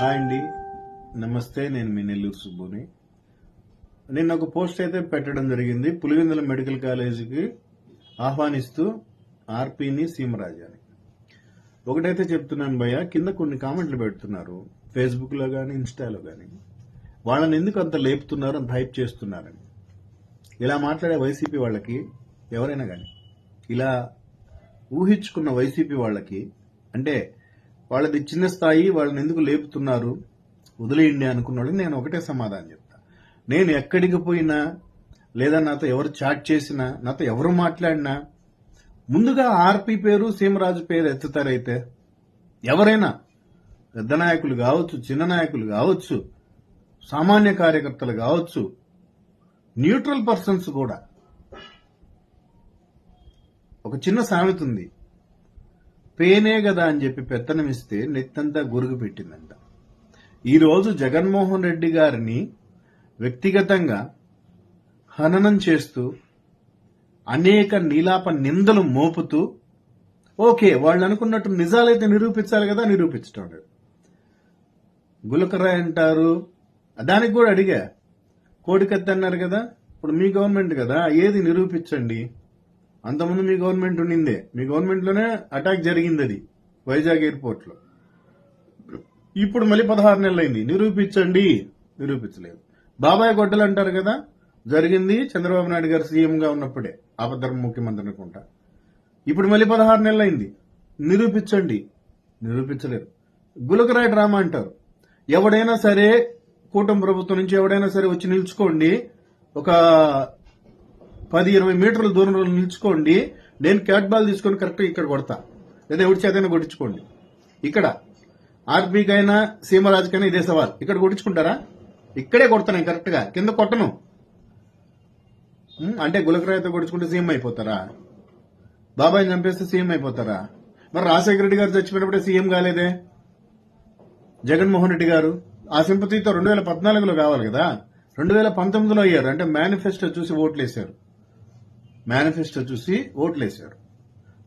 Hi అండి. నమస్తే నేను మీ నెల్లూరు సుబ్బుని. నేను ఒక పోస్ట్ అయితే పెట్టడం జరిగింది. పులివెందుల మెడికల్ కాలేజీకి ఆహ్వానిస్తూ ఆర్పిని సీమరాజాని. ఒకటైతే చెప్తున్నాను భయ్య కింద కొన్ని కామెంట్లు పెడుతున్నారు. ఫేస్బుక్లో కానీ ఇన్స్టాలో కానీ వాళ్ళని ఎందుకు అంత లేపుతున్నారు అంత హైప్ చేస్తున్నారని. ఇలా మాట్లాడే వైసీపీ వాళ్ళకి ఎవరైనా కానీ ఇలా ఊహించుకున్న వైసీపీ వాళ్ళకి అంటే వాళ్ళది చిన్న స్థాయి వాళ్ళని ఎందుకు లేపుతున్నారు? వదిలేయండి అనుకున్నాడు నేను ఒకటే సమాధానం చెప్తా. నేను ఎక్కడికి పోయినా లేదా నాతో ఎవరు చాట్ చేసినా నాతో ఎవరు మాట్లాడినా ముందుగా ఆర్పి పేరు సీమరాజు పేరు ఎత్తుతారైతే ఎవరైనా పెద్ద నాయకులు కావచ్చు చిన్న నాయకులు కావచ్చు సామాన్య కార్యకర్తలు కావచ్చు న్యూట్రల్ పర్సన్స్ కూడా. ఒక చిన్న సామెత ఉంది. పేనే కదా అని చెప్పి పెత్తనం ఇస్తే నెత్తంతా గురుగు పెట్టిందంట. ఈరోజు జగన్మోహన్ రెడ్డి గారిని వ్యక్తిగతంగా హననం చేస్తూ అనేక నీలాప నిందలు మోపుతూ ఓకే వాళ్ళు అనుకున్నట్టు నిజాలైతే నిరూపించాలి కదా నిరూపించడం లేదు. గులకరాయ్ అంటారు. దానికి కూడా అడిగా. కోడికత్తి అన్నారు కదా ఇప్పుడు మీ గవర్నమెంట్ కదా ఏది నిరూపించండి? అంతకుముందు మీ గవర్నమెంట్ ఉండిందే మీ గవర్నమెంట్లోనే అటాక్ జరిగింది అది వైజాగ్ ఎయిర్పోర్ట్లో. ఇప్పుడు మళ్ళీ పదహారు నెలలు అయింది నిరూపించండి. నిరూపించలేదు. బాబాయ్ గొడ్డలు అంటారు కదా జరిగింది చంద్రబాబు నాయుడు గారు సీఎంగా ఉన్నప్పుడే ఆపద్ధర్మ ముఖ్యమంత్రి అనుకుంటా. ఇప్పుడు మళ్ళీ పదహారు నెలలు అయింది నిరూపించండి. నిరూపించలేరు గులకరాయ డ్రామా అంటారు. ఎవడైనా సరే కూటమి ప్రభుత్వం నుంచి ఎవడైనా సరే వచ్చి నిల్చుకోండి ఒక పది ఇరవై మీటర్ల దూరంలో నిల్చుకోండి. నేను క్యాట్ బాల్ తీసుకొని కరెక్ట్గా ఇక్కడ కొడతా. లేదా ఎవరి చేతైనా కొట్టించుకోండి. ఇక్కడ ఆర్మీకైనా సీమరాజుకైనా ఇదే సవాల్. ఇక్కడ కొట్టించుకుంటారా? ఇక్కడే కొడతాను కరెక్ట్గా. కింద కొట్టను. అంటే గులకరాయితో కొడుచుకుంటే సీఎం అయిపోతారా? బాబాయ్ని చంపేస్తే సీఎం అయిపోతారా? మరి రాజశేఖర రెడ్డి గారు చచ్చిపోయినప్పుడే సీఎం కాలేదే? జగన్మోహన్ రెడ్డి గారు? ఆ సింపతితో రెండు వేల పద్నాలుగులో కావాలి కదా? రెండు వేల పంతొమ్మిదిలో అయ్యారు. అంటే మేనిఫెస్టో చూసి ఓట్లేశారు. మేనిఫెస్టో చూసి ఓట్లేశారు.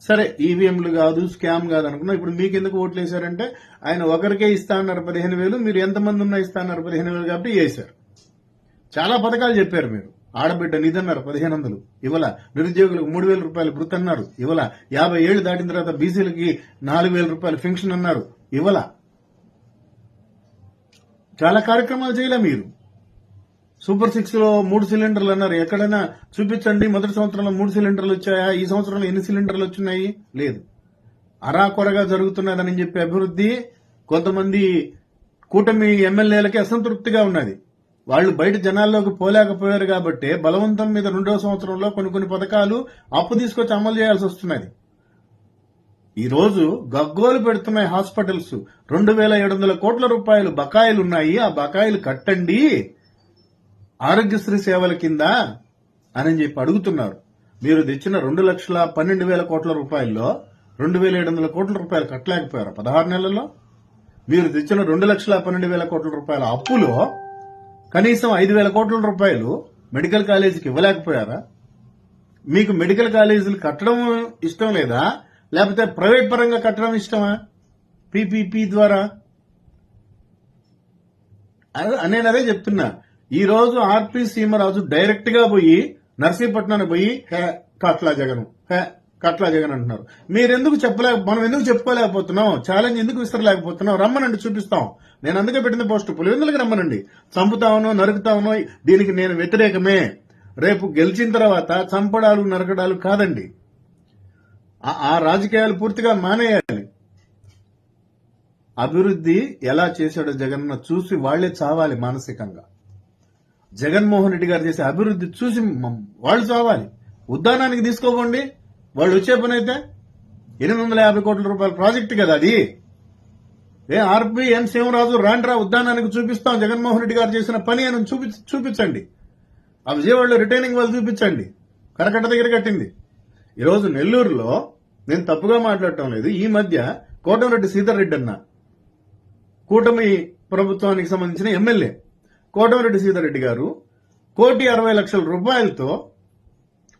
సరే ఈవీఎంలు కాదు స్కామ్ కాదు అనుకున్నా ఇప్పుడు మీకు ఎందుకు ఓట్లు వేశారంటే ఆయన ఒకరికే ఇస్తా అన్నారు పదిహేను వేలు మీరు ఎంతమంది ఉన్నా ఇస్తా అన్నారు పదిహేను వేలు కాబట్టి వేశారు. చాలా పథకాలు చెప్పారు మీరు. ఆడబిడ్డ నిధి అన్నారు పదిహేను వందలు ఇవాళ నిరుద్యోగులకు మూడు వేల రూపాయలు వృత్తి అన్నారు ఇవాళ యాభై ఏళ్ళు దాటిన తర్వాత బీసీలకి నాలుగు వేల రూపాయలు ఫెన్షన్ అన్నారు ఇవాళ చాలా కార్యక్రమాలు చేయలే మీరు. సూపర్ సిక్స్లో మూడు సిలిండర్లు అన్నారు. ఎక్కడైనా చూపించండి. మొదటి సంవత్సరంలో మూడు సిలిండర్లు వచ్చాయా? ఈ సంవత్సరంలో ఎన్ని సిలిండర్లు వచ్చినాయి? లేదు. అరాకొరగా జరుగుతున్నదని చెప్పి అభివృద్ధి కొంతమంది కూటమి ఎమ్మెల్యేలకి అసంతృప్తిగా ఉన్నది. వాళ్ళు బయట జనాల్లోకి పోలేకపోయారు కాబట్టి బలవంతం మీద రెండో సంవత్సరంలో కొన్ని కొన్ని పథకాలు అప్పు తీసుకొచ్చి అమలు చేయాల్సి వస్తున్నది. ఈ రోజు గగ్గోలు పెడుతున్నాయి హాస్పిటల్స్. రెండు వేల ఏడు వందల కోట్ల రూపాయలు బకాయిలు ఉన్నాయి. ఆ బకాయిలు కట్టండి. ఆరోగ్యశ్రీ సేవల కింద అని చెప్పి అడుగుతున్నారు. మీరు తెచ్చిన రెండు లక్షల పన్నెండు వేల కోట్ల రూపాయల్లో రెండు వేల ఏడు వందల కోట్ల రూపాయలు కట్టలేకపోయారు? పదహారు నెలల్లో? మీరు తెచ్చిన రెండు లక్షల పన్నెండు వేల కోట్ల రూపాయల అప్పులో కనీసం ఐదు వేల కోట్ల రూపాయలు మెడికల్ కాలేజీకి ఇవ్వలేకపోయారా? మీకు మెడికల్ కాలేజీలు కట్టడం ఇష్టం లేదా? లేకపోతే ప్రైవేట్ పరంగా కట్టడం ఇష్టమా? పీపీపీ ద్వారా? అదే- నేను అదే చెప్తున్నా. ఈ రోజు ఆర్పి సీమరాజు డైరెక్ట్గా పోయి నర్సీపట్నానికి పోయి హే కట్లా జగన్ హే కట్లా జగన్ అంటున్నారు. మీరెందుకు చెప్పలేక మనం ఎందుకు చెప్పుకోలేకపోతున్నాం? ఛాలెంజ్ ఎందుకు విసరలేకపోతున్నాం రమ్మనండి చూపిస్తాం. నేను అందుకే పెట్టిన పోస్ట్. పులివెందులకు రమ్మనండి. చంపుతామనో నరుకుతామనో దీనికి నేను వ్యతిరేకమే. రేపు గెలిచిన తర్వాత చంపడాలు నరకడాలు కాదండి. ఆ- రాజకీయాలు పూర్తిగా మానేయాలి. అభివృద్ధి ఎలా చేశాడో జగన్ చూసి వాళ్ళే చావాలి మానసికంగా. జగన్మోహన్ రెడ్డి గారు చేసే అభివృద్ధి చూసి వాళ్ళు చావాలి. ఉద్దానానికి తీసుకోకండి. వాళ్ళు వచ్చే పని అయితే ఎనిమిది వందల యాభై కోట్ల రూపాయల ప్రాజెక్టు కదా అది. ఏ ఆర్పి ఎన్ సింహరాజు రాండ్రా ఉద్దానానికి చూపిస్తాం. జగన్మోహన్ రెడ్డి గారు చేసిన పని అని చూపి చూపించండి. ఆ విజయవాడలో రిటైనింగ్ వాళ్ళు చూపించండి. కరకట్ట దగ్గర కట్టింది. ఈరోజు నెల్లూరులో నేను తప్పుగా మాట్లాడటం లేదు. ఈ మధ్య కోటమిరెడ్డి సీతారెడ్డి అన్న కూటమి ప్రభుత్వానికి సంబంధించిన ఎమ్మెల్యే. కోటమిరెడ్డి సీతారెడ్డి గారు కోటి అరవై లక్షల రూపాయలతో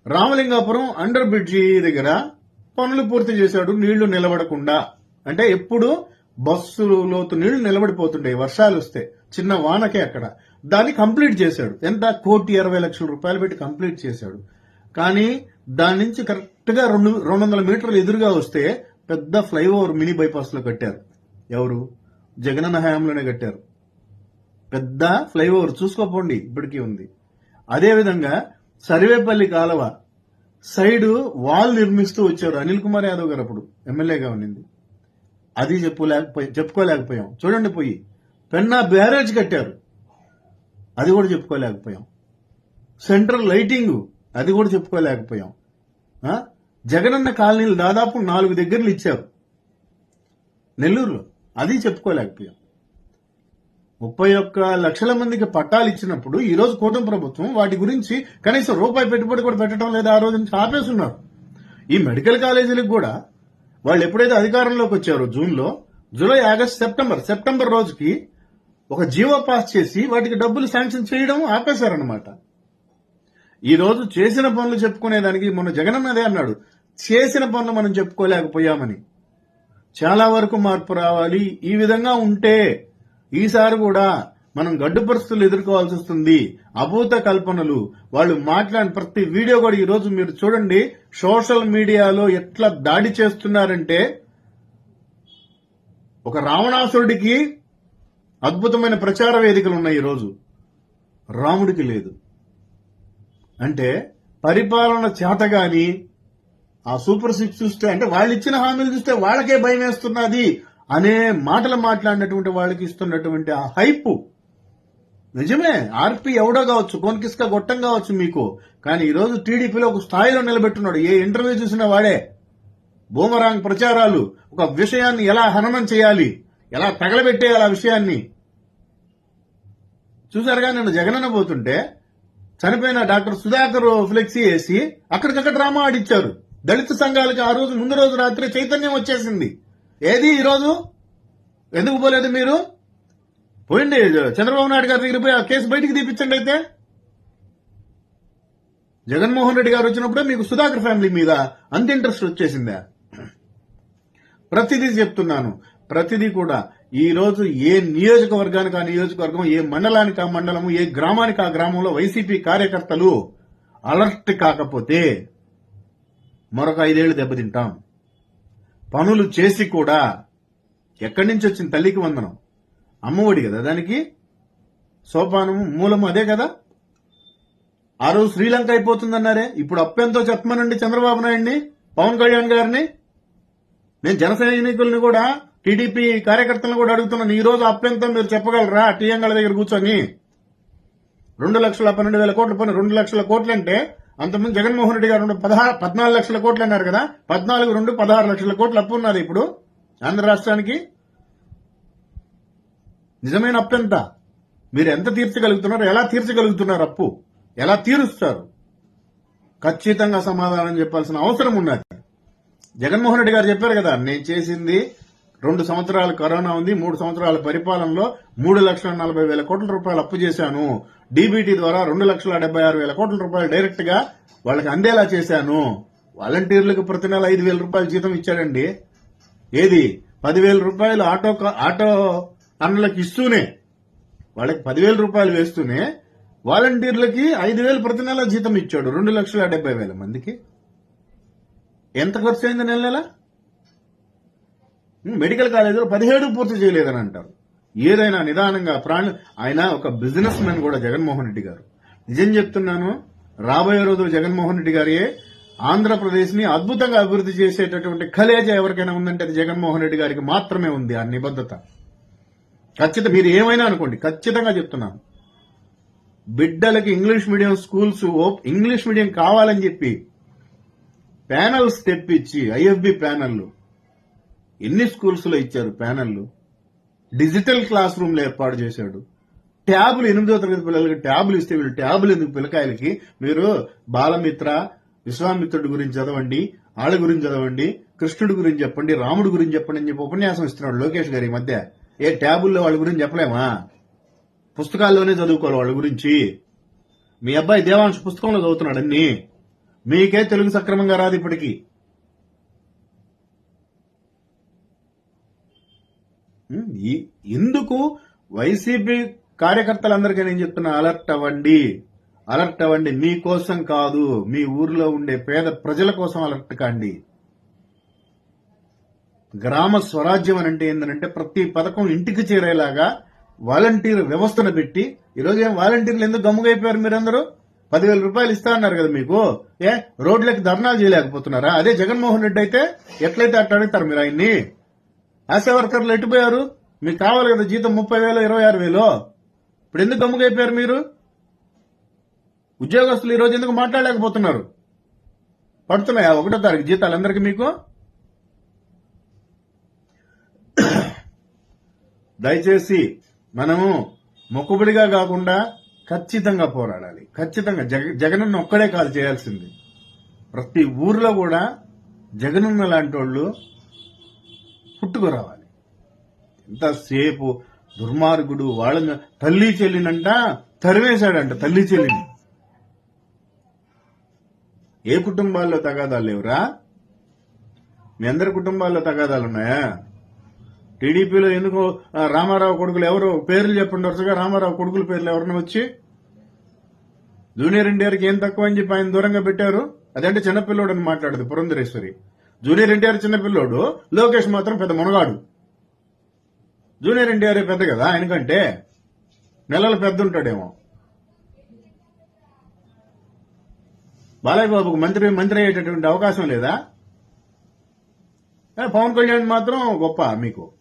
రామలింగాపురం అండర్ బ్రిడ్జి దగ్గర పనులు పూర్తి చేశాడు. నీళ్ళు నిలబడకుండా. అంటే ఎప్పుడు బస్సులోతో నీళ్ళు నిలబడిపోతుండే. వర్షాలు వస్తే చిన్న వానకే అక్కడ. దాన్ని కంప్లీట్ చేశాడు. ఎంత? కోటి అరవై లక్షల రూపాయలు పెట్టి కంప్లీట్ చేశాడు. కానీ దాని నుంచి కరెక్ట్గా రెండు రెండు వందల మీటర్లు ఎదురుగా వస్తే పెద్ద ఫ్లైఓవర్ మినీ బైపాస్లో కట్టారు. ఎవరు? జగనన్న హయాంలోనే కట్టారు. పెద్ద ఫ్లైఓవర్ చూసుకోపోండి ఇప్పటికీ ఉంది. అదేవిధంగా సర్వేపల్లి కాలువ సైడ్ వాల్ నిర్మిస్తూ వచ్చారు అనిల్ కుమార్ యాదవ్ గారు అప్పుడు ఎమ్మెల్యేగా ఉన్నింది. అది చెప్పులేకపోయి చెప్పుకోలేకపోయాం. చూడండి పోయి పెన్నా బ్యారేజ్ కట్టారు. అది కూడా చెప్పుకోలేకపోయాం. సెంట్రల్ లైటింగ్ అది కూడా చెప్పుకోలేకపోయాం. జగనన్న కాలనీలు దాదాపు నాలుగు దగ్గరలు ఇచ్చారు. నెల్లూరులో అది చెప్పుకోలేకపోయాం. ముప్పై ఒక్క లక్షల మందికి పట్టాలు ఇచ్చినప్పుడు ఈ రోజు కూటమి ప్రభుత్వం వాటి గురించి కనీసం రూపాయి పెట్టుబడి కూడా పెట్టడం లేదా ఆ రోజు నుంచి ఆపేస్తున్నారు. ఈ మెడికల్ కాలేజీలకు కూడా వాళ్ళు ఎప్పుడైతే అధికారంలోకి వచ్చారో జూన్లో జూలై ఆగస్ట్ సెప్టెంబర్ సెప్టెంబర్ రోజుకి ఒక జీవో పాస్ చేసి వాటికి డబ్బులు శాంక్షన్ చేయడం ఆపేశారనమాట ఈ రోజు చేసిన పనులు చెప్పుకునేదానికి మొన్న జగనన్న అదే అన్నాడు చేసిన పనులు మనం చెప్పుకోలేకపోయామని. చాలా వరకు మార్పు రావాలి ఈ విధంగా ఉంటే ఈసారి కూడా మనం గడ్డు పరిస్థితులు ఎదుర్కోవాల్సి వస్తుంది. అభూత కల్పనలు. వాళ్ళు మాట్లాడిన ప్రతి వీడియో కూడా ఈ రోజు మీరు చూడండి. సోషల్ మీడియాలో ఎట్లా దాడి చేస్తున్నారంటే ఒక రావణాసురుడికి అద్భుతమైన ప్రచార వేదికలు ఉన్నాయి ఈ రోజు. రాముడికి లేదు. అంటే పరిపాలన చేతగాని ఆ సూపర్ సిక్స్ చూస్తే అంటే వాళ్ళు ఇచ్చిన హామీలు చూస్తే వాళ్ళకే భయం వేస్తున్నది. అనే మాటలు మాట్లాడినటువంటి వాళ్ళకి ఇస్తున్నటువంటి ఆ హైప్. నిజమే ఆర్పి ఎవడో కావచ్చు కోన్కిస్క గొట్టం కావచ్చు మీకు. కానీ ఈరోజు టీడీపీలో ఒక స్థాయిలో నిలబెట్టున్నాడు. ఏ ఇంటర్వ్యూ చూసినా వాడే. బూమరాంగ్ ప్రచారాలు ఒక విషయాన్ని ఎలా హననం చేయాలి ఎలా తగలబెట్టేయాలి ఆ విషయాన్ని. చూసారుగా నేను జగనన్న పోతుంటే చనిపోయిన డాక్టర్ సుధాకర్ ఫ్లెక్సీ వేసి అక్కడికక్కడ డ్రామా ఆడిచ్చారు. దళిత సంఘాలకి ఆ రోజు ముందు రోజు రాత్రి చైతన్యం వచ్చేసింది. ఏది ఈరోజు? ఎందుకు పోలేదు మీరు? పోయింది చంద్రబాబు నాయుడు గారి దగ్గర పోయి ఆ కేసు బయటికి తీపించండి అయితే జగన్మోహన్ రెడ్డి గారు వచ్చినప్పుడే మీకు సుధాకర్ ఫ్యామిలీ మీద అంత ఇంట్రెస్ట్ వచ్చేసిందా? ప్రతిదీ చెప్తున్నాను. ప్రతిదీ కూడా ఈ రోజు ఏ నియోజకవర్గానికి ఆ నియోజకవర్గం ఏ మండలానికి ఆ మండలము ఏ గ్రామానికి ఆ గ్రామంలో వైసీపీ కార్యకర్తలు అలర్ట్ కాకపోతే మరొక ఐదేళ్ళు దెబ్బతింటాం. పనులు చేసి కూడా ఎక్కడి నుంచి వచ్చిన తల్లికి వందనం? అమ్మఒడి కదా దానికి? సోపానము మూలము అదే కదా? ఆ రోజు శ్రీలంక అయిపోతుందన్నారే. ఇప్పుడు అప్పెంతో చెప్పమనండి చంద్రబాబు నాయుడిని పవన్ కళ్యాణ్ గారిని. నేను జన సైనికుల్ని కూడా టీడీపీ కార్యకర్తలను కూడా అడుగుతున్నాను. ఈ రోజు అప్పెంతో మీరు చెప్పగలరా? టీఎంగళ దగ్గర కూర్చొని. రెండు లక్షల పన్నెండు వేల కోట్ల పని రెండు లక్షల కోట్లు అంటే అంతకుముందు జగన్మోహన్ రెడ్డి గారు పదహారు పద్నాలుగు లక్షల కోట్లు అన్నారు కదా? పద్నాలుగు రెండు పదహారు లక్షల కోట్లు అప్పు ఉన్నది ఇప్పుడు ఆంధ్ర రాష్ట్రానికి? నిజమైన అప్పు ఎంత? మీరు ఎంత తీర్చగలుగుతున్నారు ఎలా తీర్చగలుగుతున్నారు అప్పు? ఎలా తీరుస్తారు? ఖచ్చితంగా సమాధానం చెప్పాల్సిన అవసరం ఉన్నది. జగన్మోహన్ రెడ్డి గారు చెప్పారు కదా నేను చేసింది రెండు సంవత్సరాలు కరోనా ఉంది మూడు సంవత్సరాల పరిపాలనలో మూడు లక్షల నలభై వేల కోట్ల రూపాయలు అప్పు చేశాను. డీబీటీ ద్వారా రెండు లక్షల డెబ్బై ఆరు వేల కోట్ల రూపాయలు డైరెక్ట్గా వాళ్ళకి అందేలా చేశాను. వాలంటీర్లకు ప్రతి నెల ఐదు వేల రూపాయల జీతం ఇచ్చాడండి. ఏది? పదివేల రూపాయలు ఆటో కా- ఆటో అన్నలకు ఇస్తూనే వాళ్ళకి పదివేల రూపాయలు వేస్తూనే వాలంటీర్లకి ఐదు వేలు ప్రతి నెల జీతం ఇచ్చాడు. రెండు లక్షల డెబ్బై వేల మందికి. ఎంత ఖర్చు అయింది నెల నెల? మెడికల్ కాలేజీలో పదిహేడు పూర్తి చేయలేదని అంటారు. ఏదైనా నిదానంగా ప్రాణ ఆయన ఒక బిజినెస్ మెన్ కూడా జగన్మోహన్ రెడ్డి గారు. నిజం చెప్తున్నాను రాబోయే రోజులు జగన్మోహన్ రెడ్డి గారే ఆంధ్రప్రదేశ్ని అద్భుతంగా అభివృద్ధి చేసేటటువంటి కలేజ ఎవరికైనా ఉందంటే అది జగన్మోహన్ రెడ్డి గారికి మాత్రమే ఉంది ఆ నిబద్ధత. ఖచ్చితంగా మీరు ఏమైనా అనుకోండి ఖచ్చితంగా చెప్తున్నాను. బిడ్డలకి ఇంగ్లీష్ మీడియం స్కూల్స్ ఓప్- ఇంగ్లీష్ మీడియం కావాలని చెప్పి ప్యానల్స్ తెప్పించి ఐఎఫ్బి ప్యానల్లు. ఎన్ని స్కూల్స్లో ఇచ్చారు ప్యానల్లు? డిజిటల్ క్లాస్ రూమ్లు ఏర్పాటు చేశాడు. ట్యాబులు ఎనిమిదో తరగతి పిల్లలకి ట్యాబులు ఇస్తే వీళ్ళు ట్యాబులు ఎందుకు పిల్లకాయలకి? మీరు బాలమిత్ర విశ్వామిత్రుడి గురించి చదవండి ఆళ్ళ గురించి చదవండి కృష్ణుడి గురించి చెప్పండి రాముడి గురించి చెప్పండి అని చెప్పి ఉపన్యాసం ఇస్తున్నాడు లోకేష్ గారి ఈ మధ్య. ఏ ట్యాబుల్లో వాళ్ళ గురించి చెప్పలేమా? పుస్తకాల్లోనే చదువుకోవాలి వాళ్ళ గురించి. మీ అబ్బాయి దేవాంశ పుస్తకంలో చదువుతున్నాడు అన్ని. మీకే తెలుగు సక్రమంగా రాదు ఇప్పటికీ ఉం? ఈ- ఎందుకు వైసీపీ కార్యకర్తలందరికీ నేను చెప్తున్నా అలర్ట్ అవ్వండి. అలర్ట్ అవ్వండి. మీకోసం కాదు. మీ ఊర్లో ఉండే పేద ప్రజల కోసం అలర్ట్ కాండి. గ్రామ స్వరాజ్యం అని అంటే ఏంటంటే ప్రతి పథకం ఇంటికి చేరేలాగా వాలంటీర్ వ్యవస్థను పెట్టి ఈరోజు ఏం వాలంటీర్లు ఎందుకు గమ్ముగైపోయారు మీరందరూ? పదివేల రూపాయలు ఇస్తా అన్నారు కదా మీకు. ఏ? రోడ్లకి ధర్నాలు చేయలేకపోతున్నారా? అదే జగన్మోహన్ రెడ్డి అయితే ఎట్లయితే అట్లా అడుగుతారు మీరు ఆయన్ని? ఆశా వర్కర్లు ఎట్టిపోయారు? మీకు కావాలి కదా జీతం ముప్పై వేలు ఇరవై ఆరు వేలు ఇప్పుడు ఎందుకు గమ్ముగైపోయారు మీరు? ఉద్యోగస్తులు ఈరోజు ఎందుకు మాట్లాడలేకపోతున్నారు? పడుతున్నాయా ఒకటో తారీఖు జీతాలు అందరికీ మీకు? దయచేసి మనము మొక్కుబడిగా కాకుండా ఖచ్చితంగా పోరాడాలి. ఖచ్చితంగా జగ జగనన్న ఒక్కడే కాదు చేయాల్సింది. ప్రతి ఊర్లో కూడా జగనన్న లాంటి వాళ్ళు పుట్టుకురావాలి. ఎంతసేపు దుర్మార్గుడు వాళ్ళ తల్లి చెల్లినంట తరివేశాడంట తల్లి చెల్లిని. ఏ కుటుంబాల్లో తగాదాలు లేవురా? మీ అందరి కుటుంబాల్లో తగాదాలు ఉన్నాయా? టీడీపీలో ఎందుకు రామారావు కొడుకులు ఎవరు పేర్లు చెప్పండి వరుసగా రామారావు కొడుకుల పేర్లు ఎవరన్నా వచ్చి? జూనియర్ ఎన్టీఆర్కి ఏం తక్కువ అని చెప్పి ఆయన దూరంగా పెట్టారు? అదంటే చిన్నపిల్లోడని మాట్లాడదు పురంధరేశ్వరి. జూనియర్ ఎన్టీఆర్ చిన్నపిల్లోడు లోకేష్ మాత్రం పెద్ద మునగాడు. జూనియర్ ఎన్టీఆర్ పెద్ద కదా ఆయనకంటే నెలలు పెద్ద ఉంటాడేమో. బాలయ్య బాబుకు మంత్రి మంత్రి అయ్యేటటువంటి అవకాశం లేదా? పవన్ కళ్యాణ్ మాత్రం గొప్ప మీకు.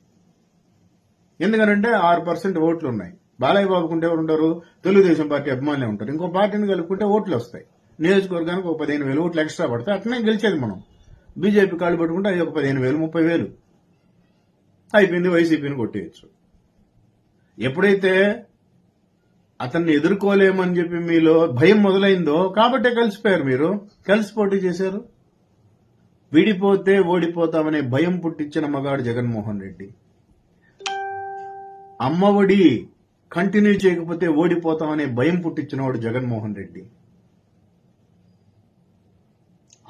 ఎందుకనంటే ఆరు పర్సెంట్ ఓట్లు ఉన్నాయి. బాలయ్య బాబుకుంటే ఎవరు ఉంటారు? తెలుగుదేశం పార్టీ అభిమానులే ఉంటారు. ఇంకో పార్టీని కలుపుకుంటే ఓట్లు వస్తాయి. నియోజకవర్గానికి ఒక పదిహేను వేలు ఓట్లు ఎక్స్ట్రా పడితే అట్లనే గెలిచేది మనం. బీజేపీ కాళ్ళు పట్టుకుంటే అది ఒక పదిహేను వేలు ముప్పై వేలు. అయిపోయింది వైసీపీని కొట్టేయచ్చు. ఎప్పుడైతే అతన్ని ఎదుర్కోలేమని చెప్పి మీలో భయం మొదలైందో కాబట్టే కలిసిపోయారు మీరు. కలిసి పోటీ చేశారు. విడిపోతే ఓడిపోతామనే భయం పుట్టించిన మగాడు జగన్మోహన్ రెడ్డి. అమ్మఒడి కంటిన్యూ చేయకపోతే ఓడిపోతామనే భయం పుట్టించినవాడు జగన్మోహన్ రెడ్డి.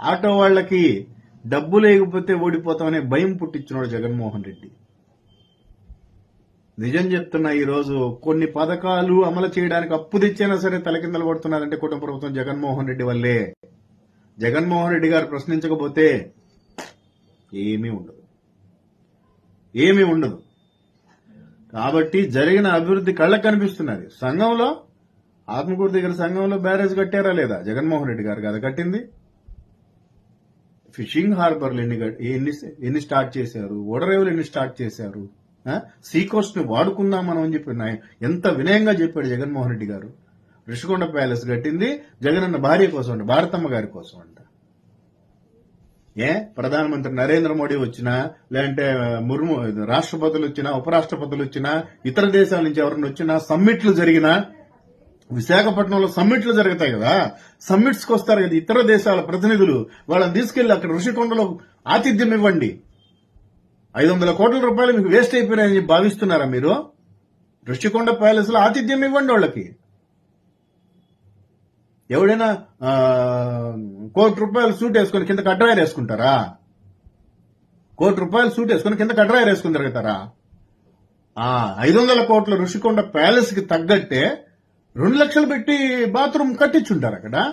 ఆటో వాళ్ళకి డబ్బు లేకపోతే ఓడిపోతామనే భయం పుట్టించినాడు జగన్మోహన్ రెడ్డి. నిజం చెప్తున్నా ఈరోజు కొన్ని పథకాలు అమలు చేయడానికి అప్పు తెచ్చైనా సరే తలకిందలు పడుతున్నారంటే కుటుంబ ప్రభుత్వం జగన్మోహన్ రెడ్డి వల్లే. జగన్మోహన్ రెడ్డి గారు ప్రశ్నించకపోతే ఏమీ ఉండదు. ఏమీ ఉండదు. కాబట్టి జరిగిన అభివృద్ధి కళ్ళకు కనిపిస్తున్నది. సంఘంలో ఆత్మకూరు దగ్గర సంఘంలో బ్యారేజ్ కట్టారా లేదా? జగన్మోహన్ రెడ్డి గారు కదా కట్టింది. ఫిషింగ్ హార్బర్లు ఎన్ని ఎన్ని ఎన్ని స్టార్ట్ చేశారు? ఓడరేవులు ఎన్ని స్టార్ట్ చేశారు? సీకోస్ట్ని వాడుకుందాం మనం అని చెప్పి ఎంత వినయంగా చెప్పాడు జగన్మోహన్ రెడ్డి గారు. రిషికొండ ప్యాలెస్ కట్టింది జగనన్న భార్య కోసం అంట భారతమ్మ గారి కోసం అంట. ఏ? ప్రధానమంత్రి నరేంద్ర మోడీ వచ్చినా లేదంటే ముర్ము రాష్ట్రపతులు వచ్చినా ఉపరాష్ట్రపతులు వచ్చినా ఇతర దేశాల నుంచి ఎవరిని వచ్చినా సమ్మిట్లు జరిగినా విశాఖపట్నంలో సమ్మిట్లు జరుగుతాయి కదా. సమ్మిట్స్ వస్తారు కదా ఇతర దేశాల ప్రతినిధులు. వాళ్ళని తీసుకెళ్ళి అక్కడ ఋషికొండలో ఆతిథ్యం ఇవ్వండి. ఐదు వందల కోట్ల రూపాయలు మీకు వేస్ట్ అయిపోయినాయని భావిస్తున్నారా మీరు? ఋషికొండ ప్యాలెస్లో ఆతిథ్యం ఇవ్వండి వాళ్ళకి. ఎవడైనా కోటి రూపాయలు సూట్ వేసుకొని కింద కడ్రాయర్ వేసుకుంటారా? కోటి రూపాయలు సూట్ వేసుకొని కింద కడ్రాయర్ వేసుకుని తిరుగుతారా? ఐదు వందల కోట్ల ఋషికొండ ప్యాలెస్కి తగ్గట్టే రెండు లక్షలు పెట్టి బాత్రూమ్ కట్టించుంటారు అక్కడ.